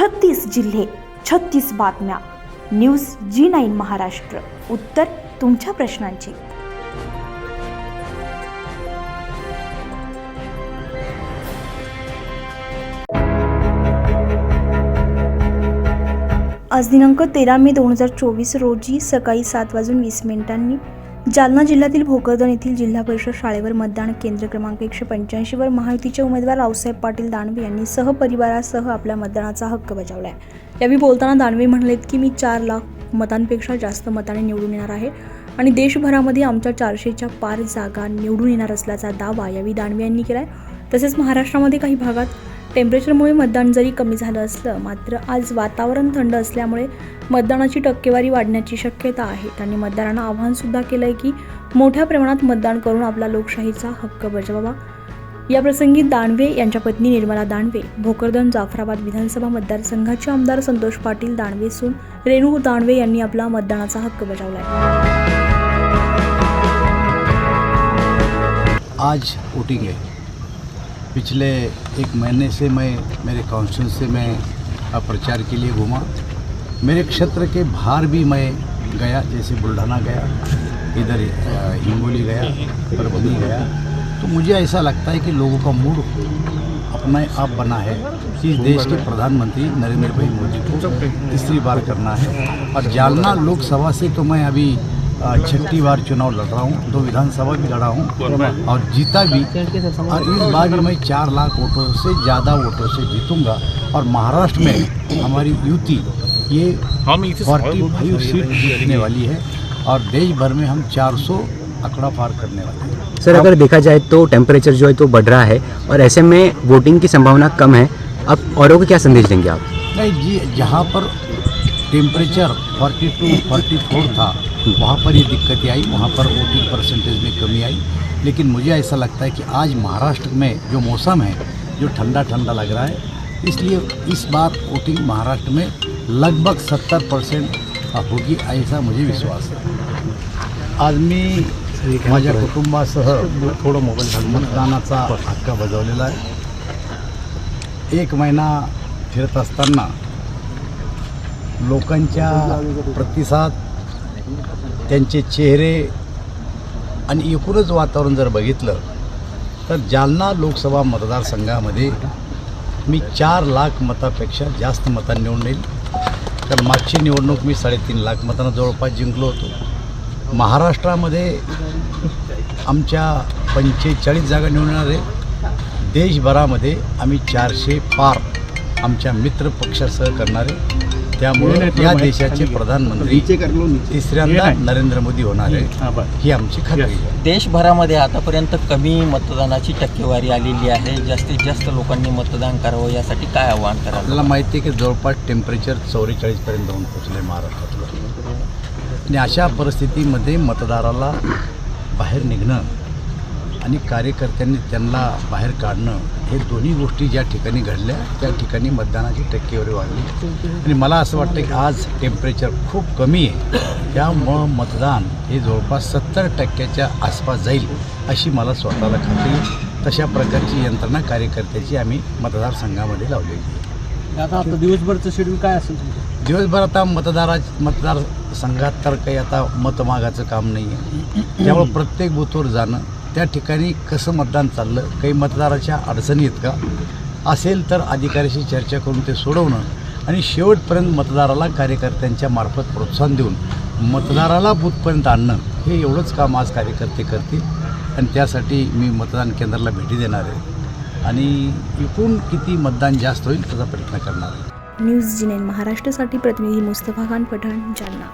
छत्तीस जिल्हे छत्तीस बातम्या. News G nine Maharashtra. उत्तर तुमच्या प्रश्नांची. आज दिनांक तेरा मे दोन हजार चोवीस रोजी सकाळी सात वाजून वीस मिनिटांनी जालना जिल्ह्यातील भोकरदन येथील जिल्हा परिषद शाळेवर मतदान केंद्र क्रमांक एकशे पंच्याऐंशीवर महायुतीचे उमेदवार रावसाहेब पाटील दानवे यांनी सहपरिवारासह आपल्या मतदानाचा हक्क बजावला आहे यावेळी बोलताना दानवे म्हणालेत की मी चार लाख मतांपेक्षा जास्त मताने निवडून येणार आहे आणि देशभरामध्ये आमच्या चारशेच्या पार जागा निवडून येणार असल्याचा दावा यावेळी दानवे यांनी केला आहे तसेच महाराष्ट्रामध्ये काही भागात टेम्परेचरमुळे मतदान जरी कमी झालं असलं मात्र आज वातावरण थंड असल्यामुळे मतदानाची टक्केवारी वाढण्याची शक्यता आहे. त्यांनी मतदारांना आवाहनसुद्धा केलं आहे की मोठ्या प्रमाणात मतदान करून आपला लोकशाहीचा हक्क बजावावा. याप्रसंगी दानवे यांच्या पत्नी निर्मला दानवे भोकरदन जाफराबाद विधानसभा मतदारसंघाचे आमदार संतोष पाटील दानवे सून रेणू दानवे यांनी आपला मतदानाचा हक्क बजावला आहे आज वोटिंग है पिछले एक महीने से मैं मेरे काउंसिल से मैं प्रचार के लिए घूमा। मेरे क्षेत्र के बाहर भी मैं गया जैसे बुल्ढाना गया इधर हिंगोली गया परभनी गया। तो मुझे ऐसा लगता है कि लोगों का मूड अपना आप बना है। कि देश के प्रधानमंत्री नरेंद्र भाई मोदी को तीसरी बार करना है। और जालना लोकसभा से तो मैं अभी छठी बार चुनाव लड़ रहा हूँ दो विधानसभा भी लड़ा हूँ और जीता भी। और इस बार भी मैं चार लाख वोटों से ज़्यादा वोटों से जीतूँगा। और महाराष्ट्र में हमारी युति ये फोर्टी फाइव सीट जीतने वाली है और देश भर में हम 400 आंकड़ा पार करने वाले हैं। सर अगर देखा जाए तो टेम्परेचर जो है तो बढ़ रहा है और ऐसे में वोटिंग की संभावना कम है। अब औरों को क्या संदेश देंगे आप? नहीं जी जहाँ पर टेम्परेचर 42 44 था। वहाँ पर ये दिक्कतें आई वहाँ पर वोटिंग परसेंटेज में कमी आई। लेकिन मुझे ऐसा लगता है कि आज महाराष्ट्र में जो मौसम है जो ठंडा ठंडा लग रहा है इसलिए इस बार वोटिंग महाराष्ट्र में लगभग 70 परसेंट होगी ऐसा मुझे विश्वास आहे आज मी माझ्या कुटुंबासह थोडं मोबाईल मतदानाचा हक्क बजावलेला आहे. एक महिना फिरत असताना लोकांच्या प्रतिसाद त्यांचे चेहरे आणि एकूणच वातावरण जर बघितलं तर जालना लोकसभा मतदारसंघामध्ये मी चार लाख मतापेक्षा जास्त मतांनी निवडून येईल. तर मागची निवडणूक मी साडेतीन लाख मतांना जवळपास जिंकलो होतो. महाराष्ट्रामध्ये आमच्या पंचेचाळीस जागा निवडणारे आहे देशभरामध्ये आम्ही चारशे पार आमच्या मित्र पक्षासह करणारे त्यामुळे या देशाचे प्रधानमंत्री तिसऱ्यांदा नरेंद्र मोदी होणार आहे ही आमची खात्री आहे. देशभरामध्ये आतापर्यंत कमी मतदानाची टक्केवारी आलेली आहे. जास्तीत जास्त लोकांनी मतदान करावं यासाठी काय आव्हान कराल आपल्याला माहिती आहे की जवळपास टेम्परेचर चौवेचाळीसपर्यंत जाऊन पोचलं आहे महाराष्ट्रातलं. आणि अशा परिस्थितीमध्ये मतदाराला बाहेर निघणं आणि कार्यकर्त्यांनी त्यांना बाहेर काढणं हे दोन्ही गोष्टी ज्या ठिकाणी घडल्या त्या ठिकाणी मतदानाची टक्केवारी वाढली. आणि मला असं वाटतं की आज टेम्परेचर खूप कमी आहे. त्यामुळं मतदान हे जवळपास सत्तर टक्क्याच्या आसपास जाईल अशी मला स्वतःला खात्री. तशा प्रकारची यंत्रणा कार्यकर्त्याची आम्ही मतदारसंघामध्ये लावलेली आहे. आता आता दिवसभरचं शेड्यूल काय असेल दिवसभर आता मतदारा मतदारसंघात तर काही आता मत मागायचं काम नाही आहे त्यामुळं प्रत्येक बूथवर जाणं त्या ठिकाणी कसं मतदान चाललं काही मतदाराच्या अडचणी आहेत का असेल तर अधिकाऱ्याशी चर्चा करून ते सोडवणं आणि शेवटपर्यंत मतदाराला कार्यकर्त्यांच्या मार्फत प्रोत्साहन देऊन मतदाराला बूथपर्यंत आणणं हे एवढंच काम आज कार्यकर्ते करतील आणि त्यासाठी मी मतदान केंद्राला भेटी देणार आहे. आणि एकूण किती मतदान जास्त होईल त्याचा प्रयत्न करणार आहे. न्यूज जिनेन महाराष्ट्रासाठी प्रतिनिधी मुस्तफा खान पठाण जालना.